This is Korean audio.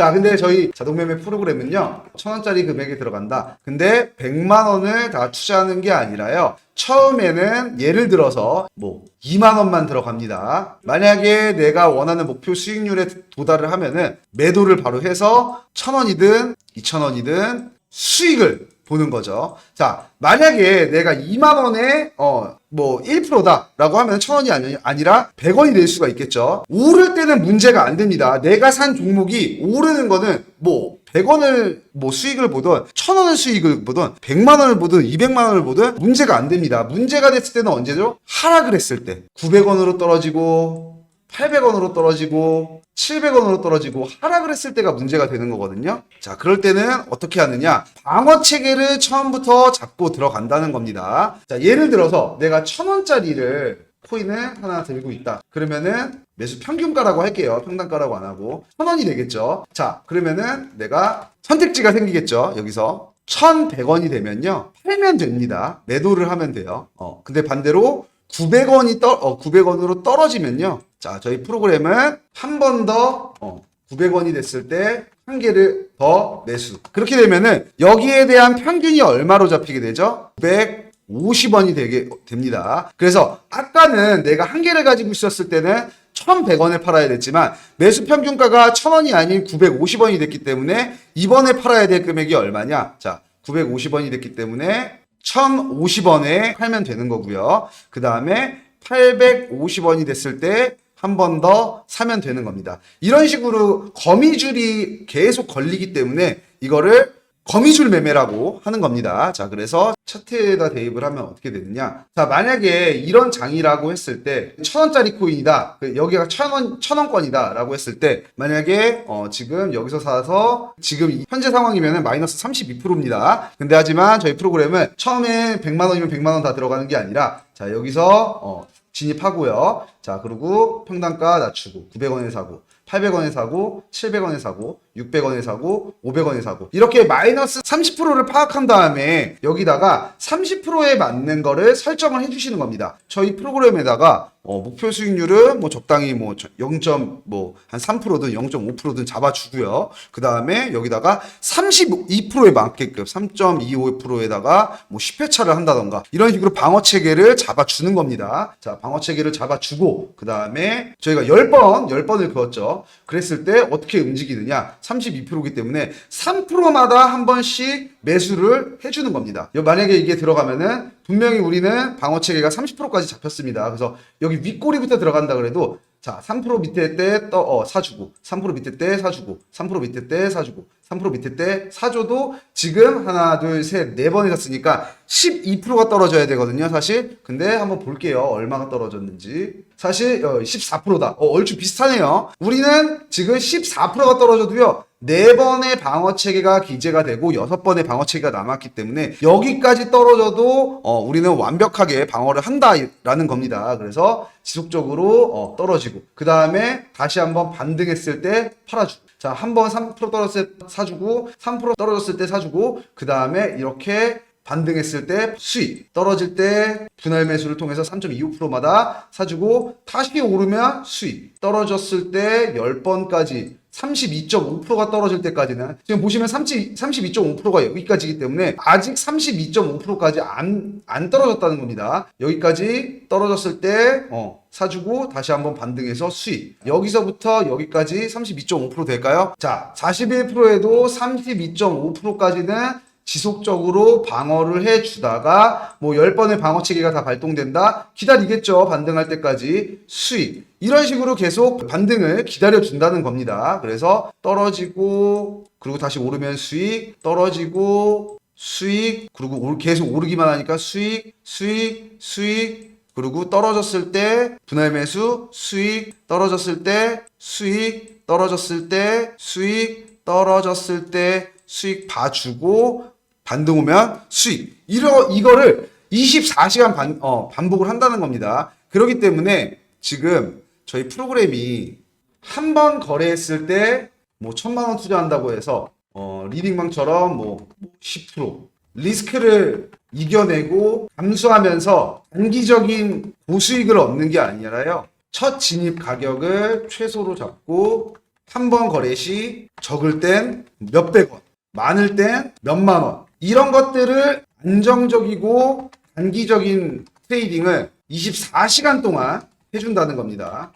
자, 근데 저희 자동매매 프로그램은요, 천 원짜리 금액이 들어간다. 근데 100만 원을 다 투자하는 게 아니라요. 처음에는 예를 들어서 뭐 2만 원만 들어갑니다. 만약에 내가 원하는 목표 수익률에 도달을 하면은 매도를 바로 해서 천 원이든 2천 원이든 수익을 보는 거죠. 자, 만약에 내가 2만 원에 어 뭐 1%다라고 하면 천 원이 아니, 아니라 100원이 될 수가 있겠죠. 오를 때는 문제가 안 됩니다. 내가 산 종목이 오르는 거는 뭐 100원을 뭐 수익을 보든 1000원을 수익을 보든 100만 원을 보든 200만 원을 보든 문제가 안 됩니다. 문제가 됐을 때는 언제죠? 하락을 했을 때 900원으로 떨어지고 800원으로 떨어지고 700원으로 떨어지고 하락을 했을 때가 문제가 되는 거거든요. 자, 그럴 때는 어떻게 하느냐? 방어 체계를 처음부터 잡고 들어간다는 겁니다. 자, 예를 들어서 내가 1000원짜리를 코인을 하나 들고 있다. 그러면은 매수 평균가라고 할게요. 평단가라고 안 하고 1000원이 되겠죠. 자, 그러면은 내가 선택지가 생기겠죠. 여기서 1100원이 되면요. 팔면 됩니다. 매도를 하면 돼요. 어, 근데 반대로 900원이 떠, 어, 900원으로 떨어지면요. 자, 저희 프로그램은 한 번 더, 어, 900원이 됐을 때 한 개를 더 매수. 그렇게 되면은 여기에 대한 평균이 얼마로 잡히게 되죠? 950원이 되게 됩니다. 그래서 아까는 내가 한 개를 가지고 있었을 때는 1,100원에 팔아야 됐지만 매수 평균가가 1,000원이 아닌 950원이 됐기 때문에 이번에 팔아야 될 금액이 얼마냐? 자, 950원이 됐기 때문에 1,050원에 팔면 되는 거고요. 그 다음에 850원이 됐을 때 한 번 더 사면 되는 겁니다. 이런 식으로 거미줄이 계속 걸리기 때문에 이거를 거미줄 매매라고 하는 겁니다. 자, 그래서 차트에다 대입을 하면 어떻게 되느냐. 자, 만약에 이런 장이라고 했을 때, 천 원짜리 코인이다. 그 여기가 천 원, 천 원권이다. 라고 했을 때, 만약에, 어, 지금 여기서 사서, 지금 이 현재 상황이면 마이너스 32%입니다. 근데 하지만 저희 프로그램은 처음에 100만 원이면 100만 원 다 들어가는 게 아니라, 자, 여기서, 어, 진입하고요. 자, 그리고 평단가 낮추고, 900원에 사고, 800원에 사고, 700원에 사고, 600원에 사고, 500원에 사고. 이렇게 마이너스 30%를 파악한 다음에 여기다가 30%에 맞는 거를 설정을 해주시는 겁니다. 저희 프로그램에다가 어, 목표 수익률은 뭐 적당히 뭐 0. 뭐한 3%든 0.5%든 잡아주고요. 그 다음에 여기다가 32%에 맞게끔 3.25%에다가 뭐 10회 차를 한다던가 이런 식으로 방어 체계를 잡아주는 겁니다. 자, 방어 체계를 잡아주고 그 다음에 저희가 10번, 10번을 그었죠. 그랬을 때 어떻게 움직이느냐? 32%이기 때문에 3%마다 한 번씩 매수를 해주는 겁니다. 여- 만약에 이게 들어가면은 분명히 우리는 방어 체계가 30%까지 잡혔습니다. 그래서 여기 윗꼬리부터 들어간다 그래도 자, 3% 밑에 때 떠, 어, 사주고, 3% 밑에 때 사주고, 3% 밑에 때 사주고, 3% 밑에 때 사줘도 지금 하나, 둘, 셋, 네 번이 샀으니까 12%가 떨어져야 되거든요, 사실. 근데 한번 볼게요. 얼마가 떨어졌는지. 사실, 어, 14%다. 어, 얼추 비슷하네요. 우리는 지금 14%가 떨어져도요, 네 번의 방어 체계가 기재가 되고 여섯 번의 방어 체계가 남았기 때문에 여기까지 떨어져도 어, 우리는 완벽하게 방어를 한다라는 겁니다. 그래서 지속적으로 어, 떨어지고 그 다음에 다시 한번 반등했을 때 팔아주고 자 한 번 3% 떨어졌을 때 사주고 3% 떨어졌을 때 사주고 그 다음에 이렇게 반등했을 때 수익, 떨어질 때 분할 매수를 통해서 3.25%마다 사주고 다시 오르면 수익, 떨어졌을 때 10번까지 32.5%가 떨어질 때까지는 지금 보시면 30, 32.5%가 여기까지이기 때문에 아직 32.5%까지 안, 안 떨어졌다는 겁니다. 여기까지 떨어졌을 때 어, 사주고 다시 한번 반등해서 수익. 여기서부터 여기까지 32.5% 될까요? 자, 41%에도 32.5%까지는 지속적으로 방어를 해 주다가 뭐 10번의 방어 체계가 다 발동된다? 기다리겠죠. 반등할 때까지 수익. 이런 식으로 계속 반등을 기다려 준다는 겁니다. 그래서 떨어지고 그리고 다시 오르면 수익, 떨어지고 수익, 그리고 올- 계속 오르기만 하니까 수익, 수익, 수익, 그리고 떨어졌을 때 분할 매수, 수익, 떨어졌을 때 수익, 떨어졌을 때 수익, 떨어졌을 때 수익 봐주고 반등 오면 수익. 이러, 이거를 24시간 반, 어, 반복을 한다는 겁니다. 그렇기 때문에 지금 저희 프로그램이 한 번 거래했을 때 뭐 천만 원 투자한다고 해서 어, 리딩방처럼 뭐 10% 리스크를 이겨내고 감수하면서 단기적인 고수익을 얻는 게 아니라요. 첫 진입 가격을 최소로 잡고 한 번 거래 시 적을 땐 몇백 원, 많을 땐 몇만 원. 이런 것들을 안정적이고 단기적인 트레이딩을 24시간 동안 해준다는 겁니다.